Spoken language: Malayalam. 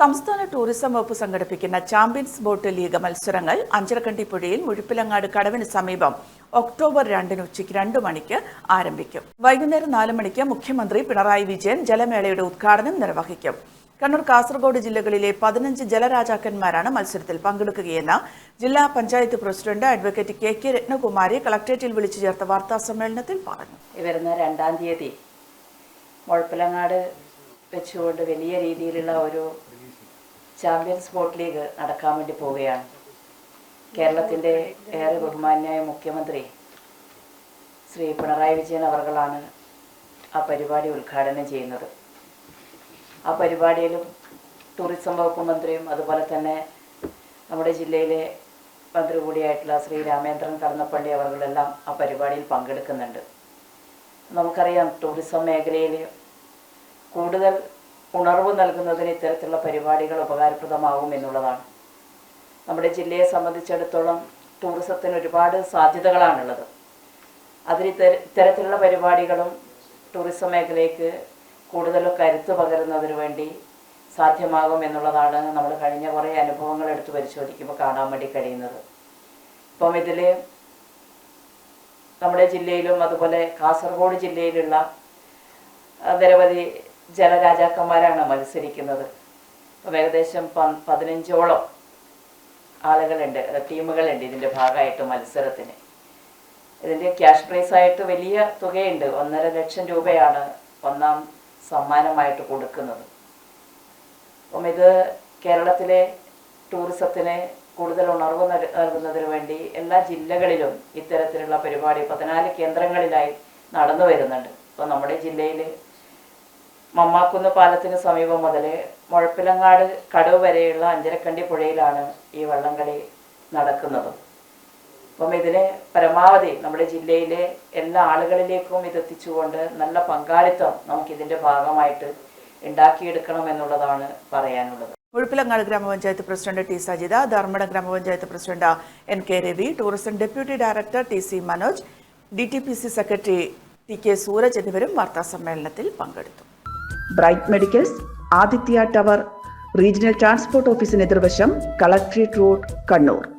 സംസ്ഥാന ടൂറിസം വകുപ്പ് സംഘടിപ്പിക്കുന്ന ചാമ്പ്യൻസ് ബോട്ട് ലീഗ് മത്സരങ്ങൾ അഞ്ചരക്കണ്ടി പുഴയിൽ മുഴുപ്പിലങ്ങാട് കടവിന് സമീപം ഒക്ടോബർ രണ്ടിന് ഉച്ചയ്ക്ക് രണ്ട് മണിക്ക് ആരംഭിക്കും. വൈകുന്നേരം നാല് മണിക്ക് മുഖ്യമന്ത്രി പിണറായി വിജയൻ ജലമേളയുടെ ഉദ്ഘാടനം നിർവഹിക്കും. കണ്ണൂർ കാസർഗോഡ് ജില്ലകളിലെ പതിനഞ്ച് ജലരാജാക്കന്മാരാണ് മത്സരത്തിൽ പങ്കെടുക്കുകയെന്ന് ജില്ലാ panchayat president advocate K K Rathnakumari കളക്ടറേറ്റിൽ വിളിച്ചു ചേർത്ത വാർത്താ സമ്മേളനത്തിൽ പറഞ്ഞു. വരുന്ന രണ്ടാം തീയതി മുഴപ്പിലങ്ങാട് വെച്ചുകൊണ്ട് വലിയ രീതിയിലുള്ള ഒരു ചാമ്പ്യൻസ് സ്പോർട് ലീഗ് നടക്കാൻ വേണ്ടി പോവുകയാണ്. കേരളത്തിന്റെ ഏറെ ബഹുമാന്യായ മുഖ്യമന്ത്രി ശ്രീ പിണറായി വിജയൻ അവർകളാണ് ആ പരിപാടി ഉദ്ഘാടനം ചെയ്യുന്നത്. ആ പരിപാടിയിലും ടൂറിസം വകുപ്പ് മന്ത്രിയും അതുപോലെ തന്നെ നമ്മുടെ ജില്ലയിലെ മന്ത്രി കൂടിയായിട്ടുള്ള ശ്രീ രാമേന്ദ്രൻ കടന്നപ്പള്ളി അവർകളെല്ലാം ആ പരിപാടിയിൽ പങ്കെടുക്കുന്നുണ്ട്. നമുക്കറിയാം ടൂറിസം മേഖലയിൽ കൂടുതൽ ഉണർവ് നൽകുന്നതിന് ഇത്തരത്തിലുള്ള പരിപാടികൾ ഉപകാരപ്രദമാകും എന്നുള്ളതാണ്. നമ്മുടെ ജില്ലയെ സംബന്ധിച്ചിടത്തോളം ടൂറിസത്തിന് ഒരുപാട് സാധ്യതകളാണുള്ളത്. ഇത്തര ഇത്തരത്തിലുള്ള പരിപാടികളും ടൂറിസം മേഖലയ്ക്ക് കൂടുതൽ കരുത്ത് പകരുന്നതിന് വേണ്ടി സാധ്യമാകും എന്നുള്ളതാണ് നമ്മൾ കഴിഞ്ഞ കുറേ അനുഭവങ്ങൾ എടുത്ത് പരിശോധിക്കുമ്പോൾ കാണാൻ വേണ്ടി കഴിയുന്നത്. ഇപ്പം ഇതിൽ നമ്മുടെ ജില്ലയിലും അതുപോലെ കാസർഗോഡ് ജില്ലയിലുള്ള നിരവധി ജലരാജാക്കന്മാരാണ് മത്സരിക്കുന്നത്. അപ്പം ഏകദേശം പതിനഞ്ചോളം ആളുകളുണ്ട്. ടീമുകളുണ്ട് ഇതിന്റെ ഭാഗമായിട്ട് മത്സരത്തിന്. ഇതിന്റെ ക്യാഷ് പ്രൈസായിട്ട് വലിയ തുകയുണ്ട്. ഒന്നര ലക്ഷം രൂപയാണ് ഒന്നാം സമ്മാനമായിട്ട് കൊടുക്കുന്നത്. അപ്പം ഇത് കേരളത്തിലെ ടൂറിസത്തിന് കൂടുതൽ ഉണർവ് നൽകുന്നതിന് വേണ്ടി എല്ലാ ജില്ലകളിലും ഇത്തരത്തിലുള്ള പരിപാടി പതിനാല് കേന്ദ്രങ്ങളിലായി നടന്നു വരുന്നുണ്ട്. ഇപ്പോൾ നമ്മുടെ ജില്ലയിൽ മമ്മാക്കുന്ന് പാലത്തിന് സമീപം മുതൽ മുഴപ്പിലങ്ങാട് കടവ് വരെയുള്ള അഞ്ചരക്കണ്ടി പുഴയിലാണ് ഈ വള്ളംകളി നടക്കുന്നത്. അപ്പം ഇതിന് പരമാവധി നമ്മുടെ ജില്ലയിലെ എല്ലാ ആളുകളിലേക്കും ഇത് എത്തിച്ചുകൊണ്ട് നല്ല പങ്കാളിത്തം നമുക്കിതിന്റെ ഭാഗമായിട്ട് ഉണ്ടാക്കിയെടുക്കണം എന്നുള്ളതാണ് പറയാനുള്ളത്. മുഴപ്പിലങ്ങാട് ഗ്രാമപഞ്ചായത്ത് പ്രസിഡന്റ് ടി സജിത ധർമ്മട ഗ്രാമപഞ്ചായത്ത് president N K Ravi tourism deputy director T C Manoj D T P C secretary T K Sooraj എന്നിവരും വാർത്താ സമ്മേളനത്തിൽ പങ്കെടുത്തു. Bright medicals Aditya tower regional transport ഓഫീസിന് എതിർവശം കളക്ട്രേറ്റ് റോഡ് കണ്ണൂർ.